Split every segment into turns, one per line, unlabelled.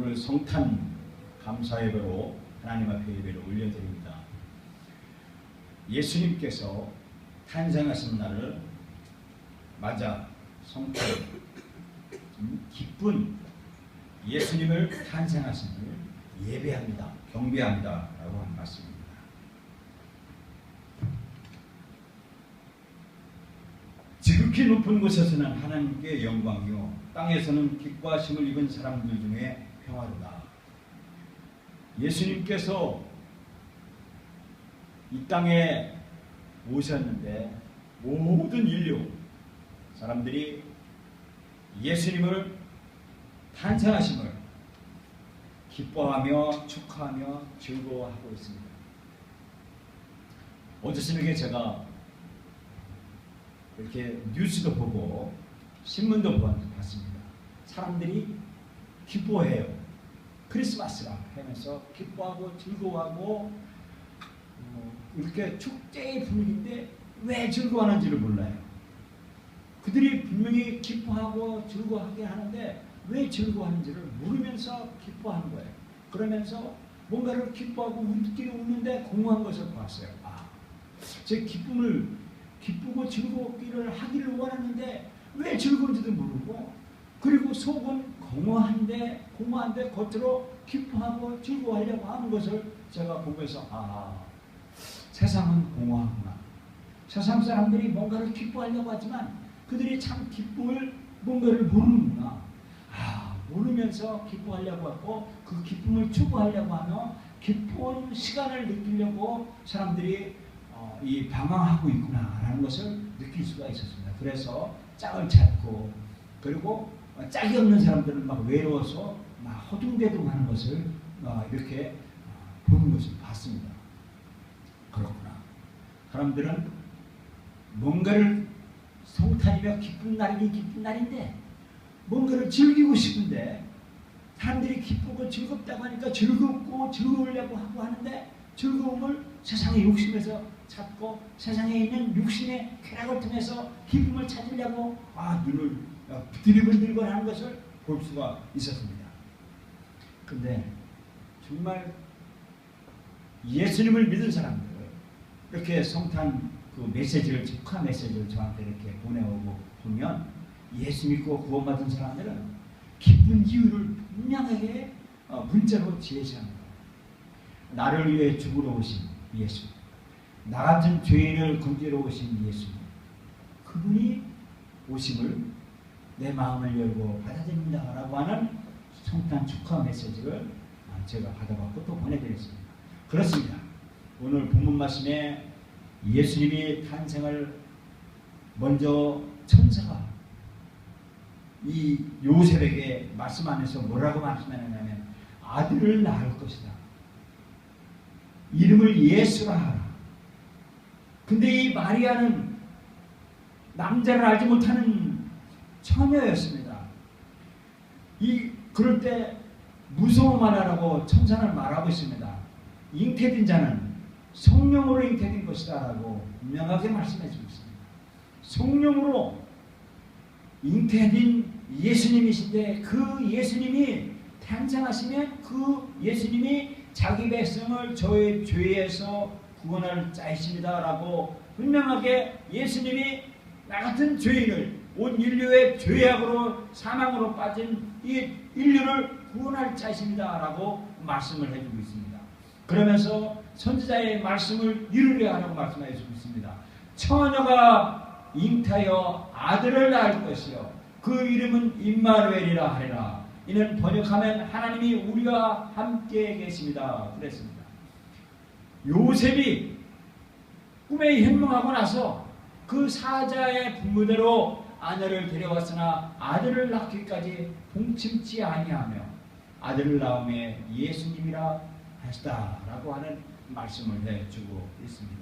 오늘 성탄 감사 예배로 하나님 앞에 예배를 올려드립니다. 예수님께서 탄생하신 날을 맞아 성탄 음, 기쁜 예수님을 탄생하신 날 예배합니다. 경배합니다. 라고 한 말씀입니다. 지극히 높은 곳에서는 하나님께 영광이요 땅에서는 기뻐하심을 입은 사람들 중에 행한다. 예수님께서 이 땅에 오셨는데 모든 인류 사람들이 예수님을 탄생하심을 기뻐하며 축하하며 즐거워하고 있습니다. 어제 새벽에 제가 이렇게 뉴스도 보고 신문도 봤습니다. 사람들이 기뻐해요. 크리스마스라 하면서 기뻐하고 즐거워하고 어, 이렇게 축제의 분위기인데 왜 즐거워하는지를 몰라요. 그들이 분명히 기뻐하고 즐거워하게 하는데 왜 즐거워하는지를 모르면서 기뻐하는 거예요. 그러면서 뭔가를 기뻐하고 우리끼 웃는데 공허한 것을 봤어요. 아, 제 기쁨을 기쁘고 즐겁기를 하기를 원하는데 왜 즐거운지도 모르고 그리고 속은 공허한데 공허한데 겉으로 기뻐하고 즐거워하려고 하는 것을 제가 보면서 아 세상은 공허하구나. 세상 사람들이 뭔가를 기뻐하려고 하지만 그들이 참 기쁨을 뭔가를 모르는구나. 아 모르면서 기뻐하려고 하고 그 기쁨을 추구하려고 하며 기쁜 시간을 느끼려고 사람들이 어, 이 방황하고 있구나라는 것을 느낄 수가 있었습니다. 그래서 짝을 찾고 그리고 짝이 없는 사람들은 막 외로워서 막 허둥대둥하는 것을 어, 이렇게 어, 보는 것을 봤습니다. 그렇구나. 사람들은 뭔가를 성탄이며 기쁜 날이니 기쁜 날인데 뭔가를 즐기고 싶은데 사람들이 기쁘고 즐겁다고 하니까 즐겁고 즐거우려고 하고 하는데 즐거움을 세상의 욕심에서 찾고 세상에 있는 육신의 쾌락을 통해서 기쁨을 찾으려고 아 눈을 어, 드리블드리블 하는 것을 볼 수가 있었습니다. 근데 정말 예수님을 믿은 사람들 이렇게 성탄 그 메시지를 축하 메시지를 저한테 이렇게 보내오고 보면 예수 믿고 구원받은 사람들은 기쁜 이유를 분명하게 어, 문자로 제시합니다. 나를 위해 죽으러 오신 예수, 나 같은 죄인을 건지러 오신 예수, 그분이 오심을 내 마음을 열고 받아집니다. 라고 하는 성탄 축하 메시지를 아, 제가 받아갖고 또 보내드렸습니다. 그렇습니다. 오늘 본문 말씀에 예수님이 탄생을 먼저 천사가 이 요셉에게 말씀 안에서 뭐라고 말씀하느냐면 아들을 낳을 것이다. 이름을 예수라 하라. 근데 이 마리아는 남자를 알지 못하는 처녀였습니다. 이 그럴 때 무서움 말하라고 천사는 말하고 있습니다. 잉태된 자는 성령으로 잉태된 것이다라고 명하게 말씀해 주고 있습니다. 성령으로 잉태된 예수님이신데 그 예수님이 탄생하시면 그 예수님이 자기 백성을 저의 죄에서 구원할 자이십니다라고 분명하게 예수님이 나 같은 죄인을 온 인류의 죄악으로 사망으로 빠진 이 인류를 구원할 자신이다라고 말씀을 해주고 있습니다. 그러면서 선지자의 말씀을 이루려 하라고 말씀해주고 있습니다. 처녀가 잉타하여 아들을 낳을 것이요 그 이름은 임마누엘이라 하리라. 이는 번역하면 하나님이 우리가 함께 계십니다. 그랬습니다. 요셉이 꿈에 현명하고 나서 그 사자의 분무대로 아내를 데려왔으나 아들을 낳기까지 동침치 아니하며 아들을 낳음에 예수님이라 하시다라고 하는 말씀을 해주고 있습니다.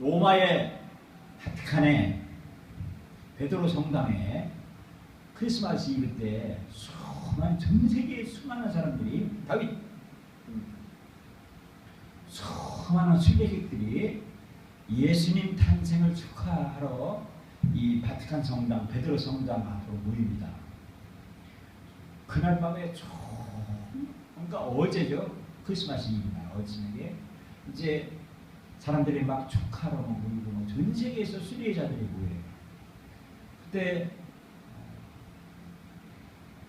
로마의 바티칸에 베드로 성당에 크리스마스 이브 때 수많은 전 세계의 수많은 사람들이 다윗 수많은 수객들이 예수님 탄생을 축하하러 이 바티칸 성당 베드로 성당 앞으로 모입니다. 그날 밤에 그러니까 어제죠 크리스마스입니다. 어제에 이제 사람들이 막 축하로 모이고 전 세계에서 수리자들이 모여요. 그때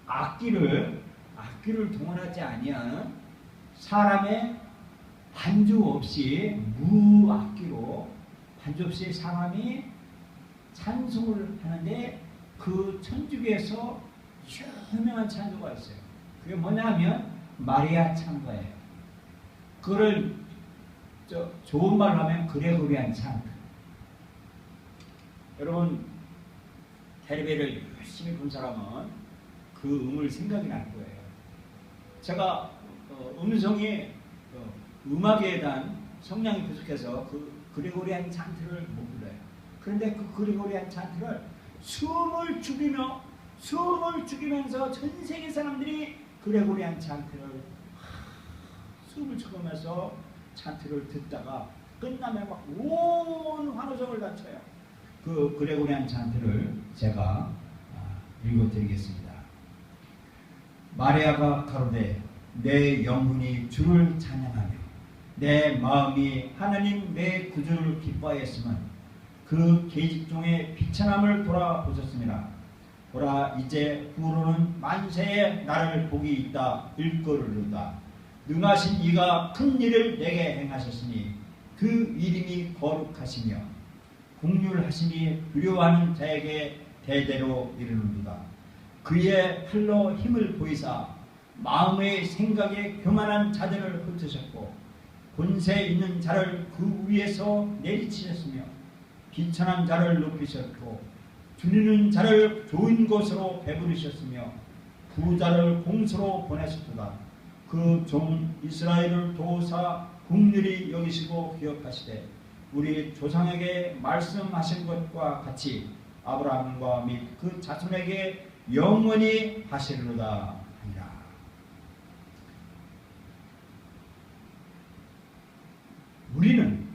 악기를 악기를 동원하지 아니하는 사람의 반주 없이 무악기로 반주 없이 사람이 찬송을 하는데 그 천주교에서 유명한 찬송가 있어요. 그게 뭐냐면 마리아 찬가예요. 그를 저 좋은 말로 하면 그레고리안 찬. 여러분 테레비를 열심히 본 사람은 그 음을 생각이 날 거예요. 제가 어, 음성이 음악에 대한 성량이 부족해서 그 그리고리안 찬트를 못 불러요. 그런데 그 그리고리안 찬트를 숨을 죽이며 숨을 죽이면서 전 세계 사람들이 그레고리안 찬트를 하, 숨을 죽으면서 찬트를 듣다가 끝나면 막 온 환호성을 갖춰요. 그 그레고리안 찬트를 제가 아, 읽어드리겠습니다. 마리아가 가로되 내 영혼이 주를 찬양하며 내 마음이 하나님 내 구주를 기뻐하였으면 그 계집종의 비천함을 돌아보셨습니다. 보라 이제 후로는 만세의 나를 복이 있다 일거를다 능하신 이가 큰 일을 내게 행하셨으니 그 이름이 거룩하시며 공률하시니 두려워하는 자에게 대대로 이르는도다 그의 팔로 힘을 보이사 마음의 생각에 교만한 자들을 흩으셨고 권세 있는 자를 그 위에서 내리치셨으며 비천한 자를 높이셨고 주리는 자를 좋은 것으로 배부르셨으며 부자를 공수로 보내셨도다. 그 종 이스라엘을 도사 국률이 여기시고 기억하시되 우리 조상에게 말씀하신 것과 같이 아브라함과 및 그 자손에게 영원히 하시리로다. 우리는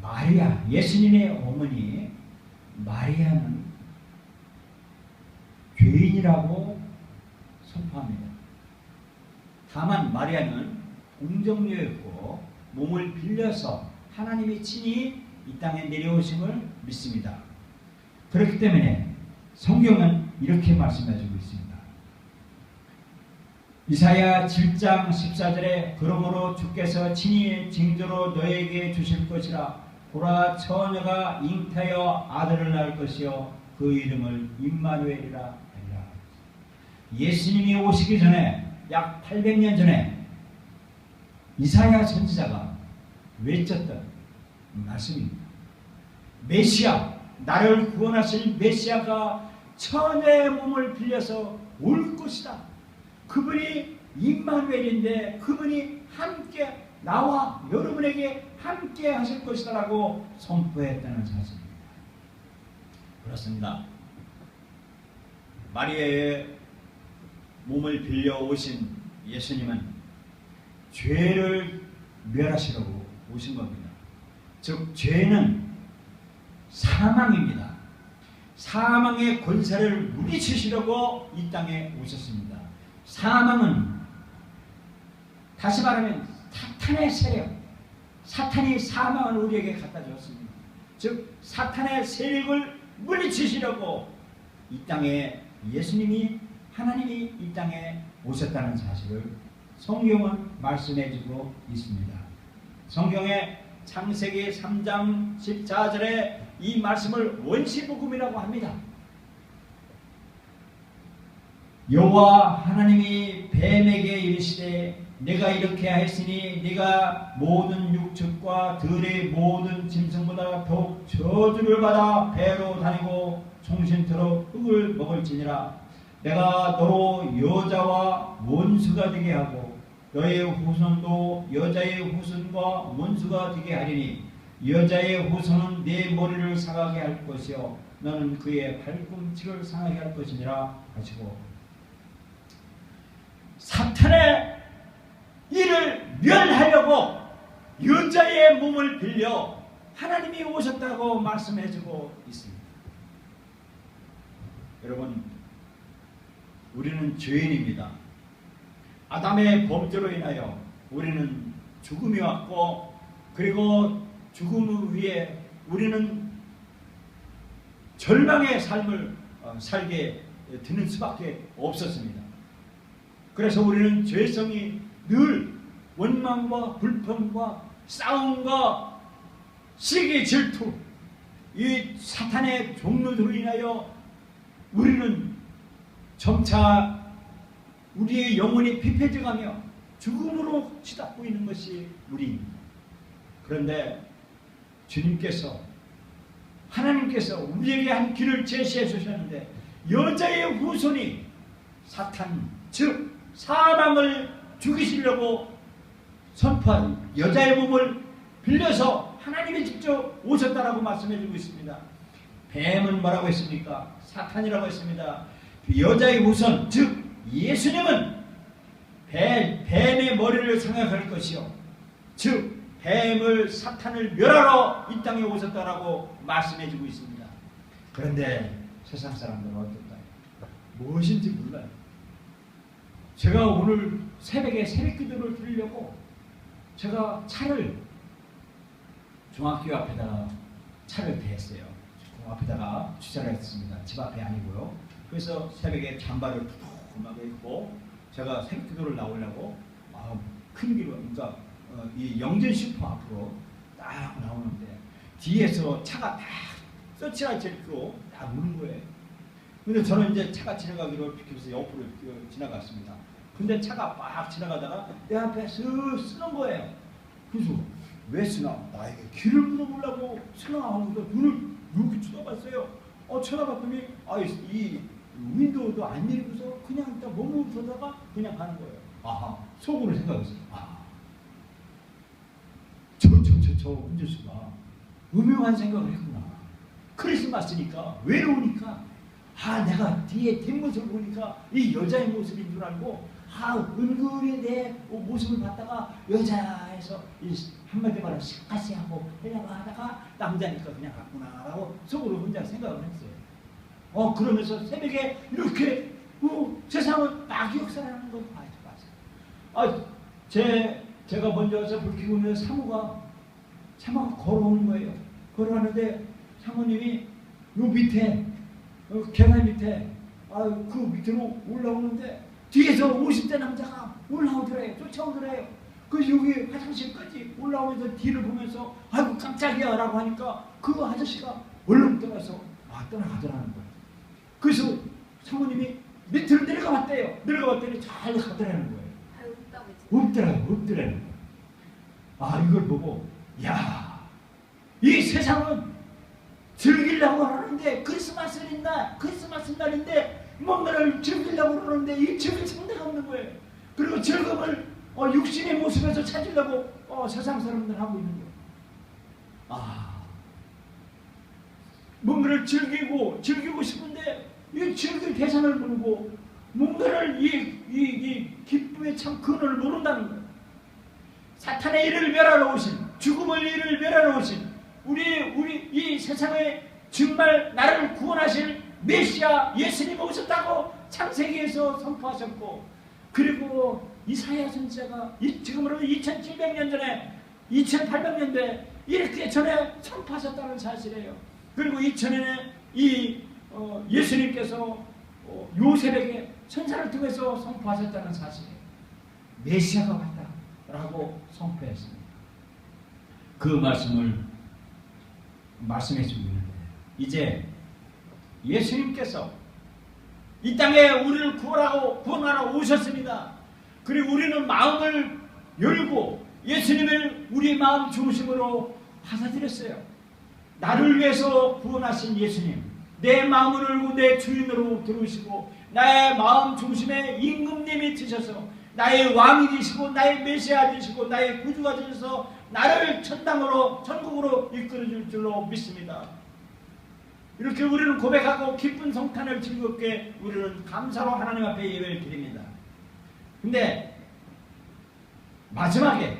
마리아, 예수님의 어머니 마리아는 죄인이라고 선포합니다. 다만 마리아는 공정녀였고 몸을 빌려서 하나님이 친히 이 땅에 내려오심을 믿습니다. 그렇기 때문에 성경은 이렇게 말씀해주고 있습니다. 이사야 7장 14절에 그러므로 주께서 친히 징조로 너에게 주실 것이라 보라 처녀가 잉태여 아들을 낳을 것이요 그 이름을 임마누엘이라 하니라 예수님이 오시기 전에 약 800년 전에 이사야 선지자가 외쳤던 말씀입니다. 메시아 나를 구원하실 메시아가 천의 몸을 빌려서 올 것이다. 그분이 임마누엘인데 그분이 함께 나와 여러분에게 함께 하실 것이다라고 선포했다는 사실입니다. 그렇습니다. 마리아의 몸을 빌려 오신 예수님은 죄를 멸하시려고 오신 겁니다. 즉 죄는 사망입니다. 사망의 권세를 물리치시려고 이 땅에 오셨습니다. 사망은 다시 말하면 사탄의 세력, 사탄이 사망을 우리에게 갖다 줬습니다즉 사탄의 세력을 물리치시려고 이 땅에 예수님이 하나님이 이 땅에 오셨다는 사실을 성경은 말씀해주고 있습니다. 성경의 창세기 3장 14절에 이 말씀을 원시복음이라고 합니다. 여호와 하나님이 뱀에게 이르시되 내가 이렇게 하였으니 네가 모든 육축과 들의 모든 짐승보다 더욱 저주를 받아 배로 다니고 총신처럼 흙을 먹을지니라 내가 너로 여자와 원수가 되게 하고 너의 후손도 여자의 후손과 원수가 되게 하리니 여자의 후손은 네 머리를 상하게 할 것이요 너는 그의 팔꿈치를 상하게 할 것이니라 하시고 몸을 빌려 하나님이 오셨다고 말씀해주고 있습니다. 여러분, 우리는 죄인입니다. 아담의 범죄로 인하여 우리는 죽음이 왔고, 그리고 죽음 위에 우리는 절망의 삶을 어, 살게 드는 수밖에 없었습니다. 그래서 우리는 죄성이 늘 원망과 불평과 싸움과 세계 질투 이 사탄의 종류들로 인하여 우리는 점차 우리의 영혼이 피폐해져가며 죽음으로 치닫고 있는 것이 우리입니다. 그런데 주님께서 하나님께서 우리에게 한 길을 제시해 주셨는데 여자의 후손이 사탄 즉 사람을 죽이시려고 선포한 여자의 몸을 빌려서 하나님이 직접 오셨다라고 말씀해주고 있습니다. 뱀은 뭐라고 했습니까? 사탄이라고 했습니다. 그 여자의 우선 즉 예수님은 뱀, 뱀의 머리를 생각할 것이요. 즉 뱀을 사탄을 멸하러 이 땅에 오셨다라고 말씀해주고 있습니다. 그런데 세상 사람들은 어떨까요? 무엇인지 몰라요. 제가 오늘 새벽에 새벽 기도를 드리려고 제가 차를 중학교 앞에다가 차를 대했어요. 앞에다가 주차를 했습니다. 집 앞이 아니고요. 그래서 새벽에 잠바를 푹하 입고 제가 새벽 기도를 나오려고 큰 길로 그러니까 어, 이 영진 슈퍼 앞으로 딱 나오는데 뒤에서 차가 딱 서치라 제리로 딱 오는 거예요. 근데 저는 이제 차가 지나가기로 비켜서 옆으로 지나갔습니다. 근데 차가 막 지나가다가 내 앞에 슥 쓰는 거예요. 그래서 왜 쓰나? 나에게 길을 물어보려고 생각하고 눈을 이렇게 쳐다봤어요. 어 쳐다봤더니 아이 이 윈도우도 안 열고서 그냥 일단 머무르다가 그냥 가는 거예요. 아하 속으로 생각했어요. 아 저저저저 운전수가 음흉한 생각을 했구나. 크리스마스니까 외로우니까 아 내가 뒤에 뒷모습을 보니까 이 여자의 모습인 줄 알고 아, 은근히 내 모습을 봤다가 여자에서 한마디 말을 샥까지 하고 하려고 하다가 남자니까 그냥 갔구나라고 속으로 혼자 생각을 했어요. 어, 그러면서 새벽에 이렇게 어, 세상을 막역사라는걸 봐요. 야 아, 제, 제가 먼저 와서 불 켜고 있는 사모가, 사모가 걸어오는 거예요. 걸어왔는데 사모님이 요 밑에, 요 어, 계단 밑에, 아, 그 밑으로 올라오는데 뒤에서 50대 남자가 올라오더래요. 쫓아오더래요. 그 여기 화장실까지 올라오면서 뒤를 보면서 아이고 깜짝이야 라고 하니까 그 아저씨가 얼른 떠나서 아 떠나가더라는 거예요. 그래서 사모님이 밑으로 내려가봤대요. 내려가봤더니 잘 가더라는 거예요. 없더라고 없더라는 거예요. 아 이걸 보고 야이 세상은 즐기려고 하는데 크리스마스 날 크리스마스 날인데 뭔가를 즐기려고 그러는데 이 즐길 상대가 없는 거예요. 그리고 즐거움을 어, 육신의 모습에서 찾으려고 어, 세상 사람들 하고 있는 거예요. 아, 뭔가를 즐기고 즐기고 싶은데 이 즐길 대상을 모르고 뭔가를 이, 이, 이 기쁨의 참 근원을 모른다는 거예요. 사탄의 일을 멸하러 오신 죽음을 일을 멸하러 오신 우리 우리 이 세상에 정말 나를 구원하실 메시아 예수님 오셨다고 창세기에서 선포하셨고 그리고 이사야 선지자가 지금으로 2700년 전에 2800년대 이렇게 전에 선포하셨다는 사실이에요. 그리고 2 0에이 어, 예수님께서 어, 요셉에게 천사를 통해서 선포하셨다는 사실이에요. 메시아가 왔다라고 선포했습니다. 그 말씀을 말씀해 주는 거 이제 예수님께서 이 땅에 우리를 구원하고 구원하러 오셨습니다. 그리고 우리는 마음을 열고 예수님을 우리 마음 중심으로 받아들였어요. 나를 위해서 구원하신 예수님, 내 마음을 열고 내 주인으로 들어오시고 나의 마음 중심에 임금님이 드셔서 나의 왕이 되시고 나의 메시아 되시고 나의 구주가 되셔서 나를 천당으로 천국으로 이끌어줄 줄로 믿습니다. 이렇게 우리는 고백하고 기쁜 성탄을 즐겁게 우리는 감사로 하나님 앞에 예배를 드립니다. 근데 마지막에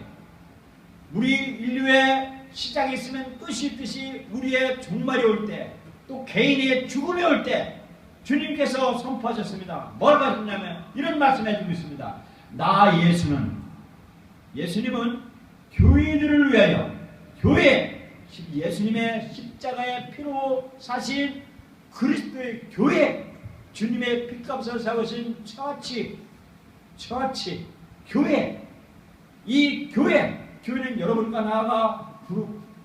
우리 인류의 시작이 있으면 끝이 있듯이 우리의 종말이 올 때 또 개인의 죽음이 올 때 주님께서 선포하셨습니다. 뭘 하셨냐면 이런 말씀해 주고 있습니다. 나 예수는 예수님은 교인들을 위하여 교회 예수님의 십자가의 피로 사신 그리스도의 교회 주님의 피값을 사오신 처치 처치 교회 이 교회 교회는 여러분과 나가 아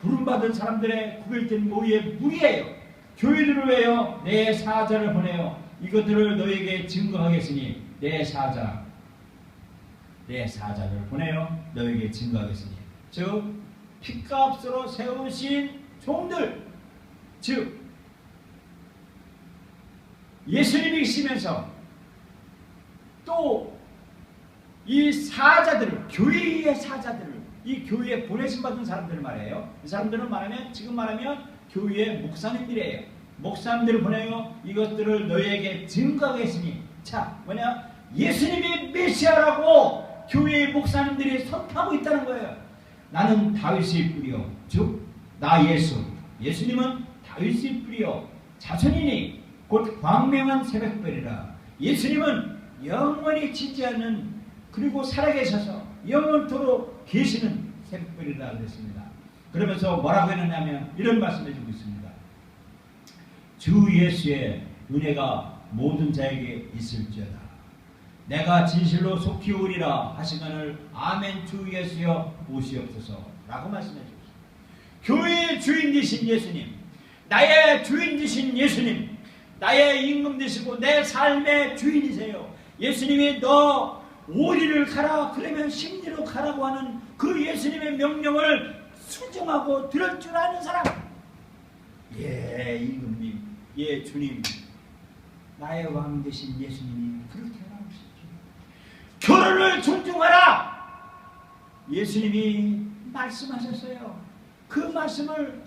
부름받은 사람들의 구별된 모의의 무예요 교회들을 위하여 내 사자를 보내요 이것들을 너에게 증거하겠으니 내 사자 내 사자를 보내요 너에게 증거하겠으니 즉 피값으로 세우신 종들 즉 예수님이 있으면서 또 이사자들 교회의 사자들을 이 교회에 보내신 받은 사람들을 말해요. 이 사람들은 말하면 지금 말하면 교회의 목사님들이에요. 목사님들을 보내요. 이것들을 너희에게 증거하겠으니 자 뭐냐 예수님이 메시아라고 교회의 목사님들이 선포하고 있다는 거예요. 나는 다윗의 뿌리요 즉 나 예수 예수님은 다윗의 뿌리요 자손이니 곧 광명한 새벽별이라 예수님은 영원히 지지 않는 그리고 살아계셔서 영원토록 계시는 새벽별이라 그랬습니다 그러면서 뭐라고 했느냐면 이런 말씀해 주고 있습니다 주 예수의 은혜가 모든 자에게 있을지어다 내가 진실로 속히 오리라 하시면을 아멘 주 예수여 오시옵소서라고 말씀해 주셨니다 교회의 주인 되신 예수님, 나의 주인 되신 예수님, 나의 임금 되시고 내 삶의 주인이세요. 예수님이 너 오리를 가라 그러면 심리로 가라고 하는 그 예수님의 명령을 순종하고 들을 줄 아는 사람. 예 임금님, 예 주님, 나의 왕 되신 예수님이 그렇게 결혼을 존중하라. 예수님이 말씀하셨어요. 그 말씀을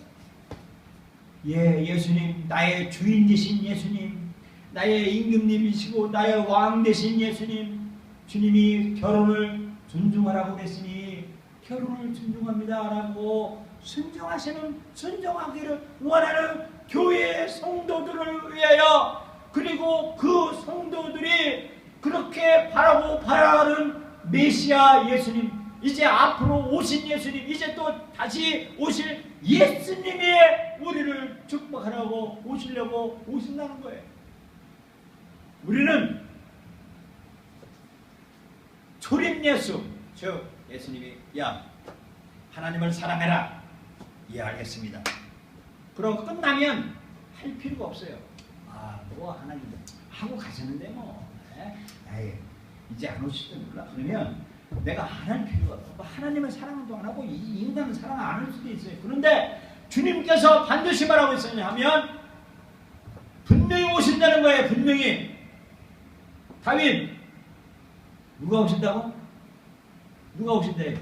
예, 예수님, 나의 주인 되신 예수님, 나의 임금님이시고 나의 왕 되신 예수님, 주님이 결혼을 존중하라고 했으니 결혼을 존중합니다라고 순종하시는 순종하기를 원하는 교회의 성도들을 위하여 그리고 그 성도들이 그렇게 바라고 바라는 메시아 예수님 이제 앞으로 오신 예수님 이제 또 다시 오실 예수님의 우리를 축복하라고 오시려고 오신다는 거예요. 우리는 초림 예수 즉 예수님이 야 하나님을 사랑해라 예 알겠습니다. 그러 끝나면 할 필요가 없어요. 아뭐 하나님 하고 가시는데 뭐 에? 이 이제 안 오실지 몰라. 그러면 내가 안할 필요가 없고 하나님을 사랑도 안 하고 이 인간을 사랑 안할 수도 있어요. 그런데 주님께서 반드시 말하고 있었냐 하면 분명히 오신다는 거예요. 분명히 다윗 누가 오신다고? 누가 오신대요?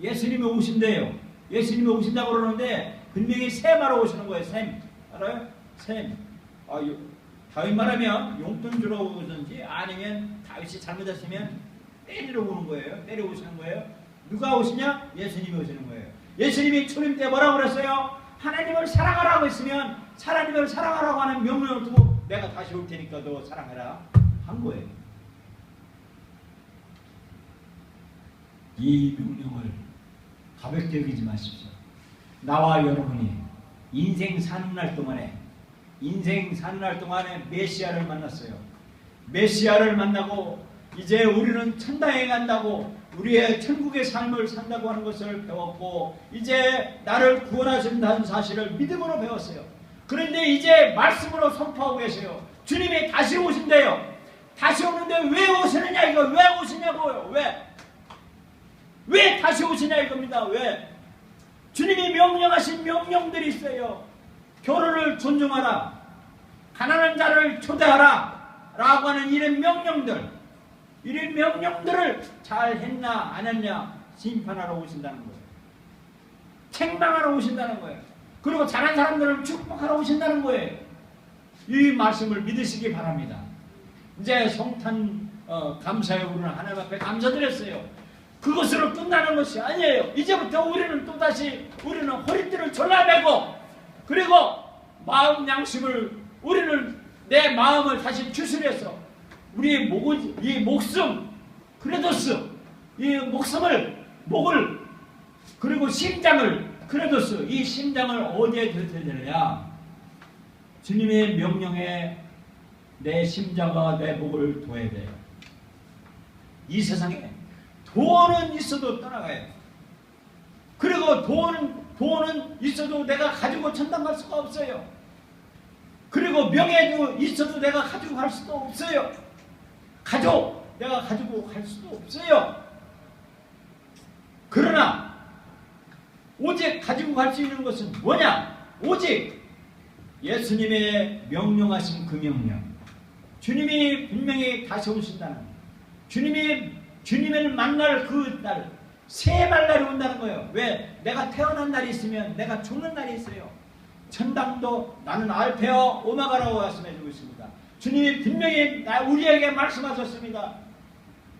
예수님이 오신대요. 예수님이 오신다고 그러는데 분명히 샘하러 오시는 거예요. 샘 알아요? 샘. 아, 다윗 말하면 용돈 주러 오든지 아니면 다윗이 잘못했으면 때리러 오는 거예요. 때리고 오시는 거예요. 누가 오시냐? 예수님이 오시는 거예요. 예수님이 초림 때 뭐라고 그랬어요? 하나님을 사랑하라고 했으면 하나님을 사랑하라고 하는 명령을 두고 내가 다시 올 테니까 너 사랑해라 한 거예요. 이 명령을 가볍게 여기지 마십시오. 나와 여러분이 인생 사는 날 동안에 인생 사는 날 동안에 메시아를 만났어요. 메시아를 만나고 이제 우리는 천당에 간다고 우리의 천국의 삶을 산다고 하는 것을 배웠고 이제 나를 구원하신다는 사실을 믿음으로 배웠어요. 그런데 이제 말씀으로 선포하고 계세요. 주님이 다시 오신대요. 다시 오는데 왜 오시느냐 이거 왜 오시냐고요. 왜? 왜 다시 오시냐 이겁니다. 왜? 주님이 명령하신 명령들이 있어요. 교를 존중하라 가난한 자를 초대하라 라고 하는 이런 명령들 이런 명령들을 잘 했나 안 했냐 심판하러 오신다는 거예요. 책망하러 오신다는 거예요. 그리고 잘한 사람들을 축복하러 오신다는 거예요. 이 말씀을 믿으시기 바랍니다. 이제 성탄 어, 감사의 우리는 하나님 앞에 감사드렸어요. 그것으로 끝나는 것이 아니에요. 이제부터 우리는 또다시 우리는 허리띠를 졸라매고 그리고 마음 양심을 우리는 내 마음을 다시 추스려서 우리의 목, 이 목숨 그래도스이 목숨을 목을 그리고 심장을 그래도스이 심장을 어디에 던느냐 주님의 명령에 내 심장과 내 목을 둬야 돼요. 이 세상에 돈은 있어도 떠나가요. 야 그리고 돈은 돈은 있어도 내가 가지고 천당 갈 수가 없어요. 그리고 명예도 있어도 내가 가지고 갈 수도 없어요. 가족 내가 가지고 갈 수도 없어요. 그러나 오직 가지고 갈 수 있는 것은 뭐냐? 오직 예수님의 명령하신 그 명령. 주님이 분명히 다시 오신다는 주님이 주님을 만날 그날 세발 날이 온다는 거예요. 왜? 내가 태어난 날이 있으면 내가 죽는 날이 있어요. 천당도 나는 알페어 오마가라고 말씀해주고 있습니다. 주님이 분명히 우리에게 말씀하셨습니다.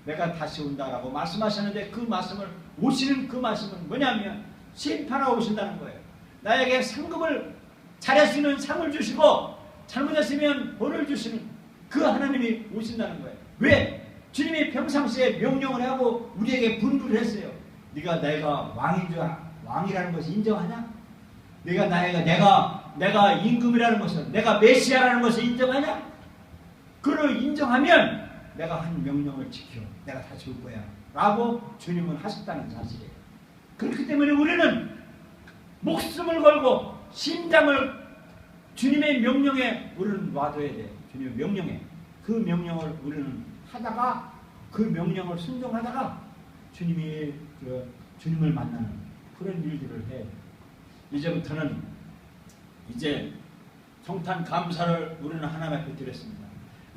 내가 다시 온다라고 말씀하셨는데 그 말씀을 오시는 그 말씀은 뭐냐면 심판하러 오신다는 거예요. 나에게 상급을 잘할 수 있는 상을 주시고 잘못했으면 벌을 주시는 그 하나님이 오신다는 거예요. 왜? 주님이 평상시에 명령을 하고 우리에게 분부를 했어요. 네가 내가 왕인 줄 왕이라는 것을 인정하냐? 네가 나이가 내가 내가 임금이라는 것을 내가 메시아라는 것을 인정하냐? 그를 인정하면 내가 한 명령을 지켜 내가 다 지울 거야 라고 주님은 하셨다는 사실이에요 그렇기 때문에 우리는 목숨을 걸고 심장을 주님의 명령에 우리는 놔둬야 돼 주님의 명령에 그 명령을 우리는 하다가 그 명령을 순종하다가 주님이 그 주님을 만나는 그런 일들을 해. 이제부터는 이제 성탄 감사를 우리는 하나님 앞 드렸습니다.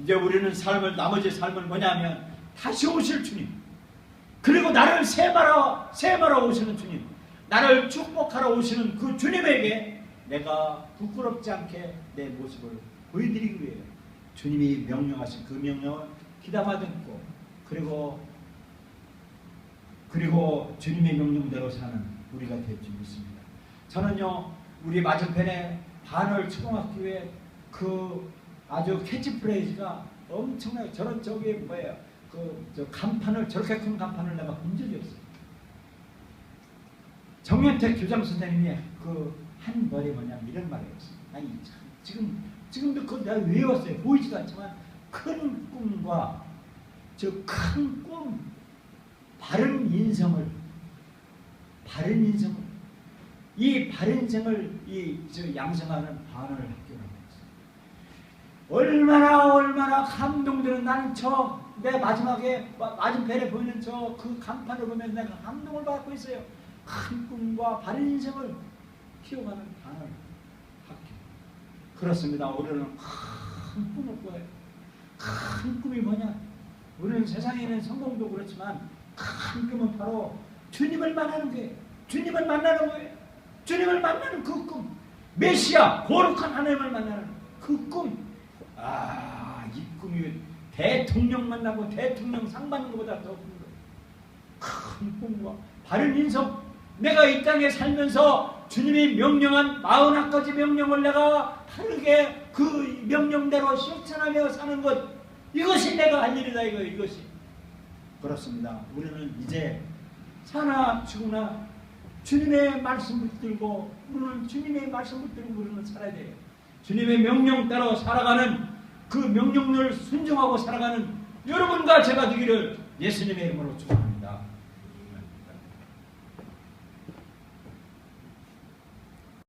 이제 우리는 삶을 나머지 삶은 뭐냐면 다시 오실 주님. 그리고 나를 세마라 세마라 오시는 주님. 나를 축복하러 오시는 그 주님에게 내가 부끄럽지 않게 내 모습을 보여드리기 위해 주님이 명령하신 그 명령을 기다마 듣고 그리고 그리고 주님의 명령대로 사는 우리가 될 줄 믿습니다. 저는요 우리 맞은편에 반월 초등학교에 그 아주 캐치프레이즈가 엄청나게 저런 저게 뭐예요? 그 간판을 저렇게 큰 간판을 내가 본 적이 없어요. 정윤택 교장 선생님이 그 한 말이 뭐냐 이런 말이 없어요. 아니 지금 지금도 그 내가 외웠어요. 보이지도 않지만 큰 꿈과 저큰꿈 바른 인성을 바른 인성을 이 바른 인성을 이 양성하는 반을 학교라고 했어 얼마나 얼마나 감동되는 나는 저 내 마지막에 맞은편에 보이는 저 그 간판을 보면 내가 감동을 받고 있어요. 큰 꿈과 바른 인생을 키워가는 반을 학교. 그렇습니다. 올해는 큰 꿈을 꾸요큰 꿈이 뭐냐? 우리는 세상에는 성공도 그렇지만 큰 꿈은 바로 주님을 만나는 거예요. 주님을 만나는 거예요. 주님을 만나는 그 꿈. 메시아, 거룩한 하나님을 만나는 그 꿈. 아, 이 꿈이 대통령 만나고 대통령 상 받는 것보다 더 큰 거예요. 큰 꿈과 바른 인성. 내가 이 땅에 살면서 주님이 명령한 마흔 가지 명령을 내가 바르게 그 명령대로 실천하며 사는 것. 이것이 내가 할 일이다, 이거, 이것이. 그렇습니다. 우리는 이제 사나 죽으나 주님의 말씀을 들고 우리는 주님의 말씀을 들고 우리는 살아야 돼요. 주님의 명령 따라 살아가는 그 명령을 순종하고 살아가는 여러분과 제가 되기를 예수님의 이름으로 축원합니다.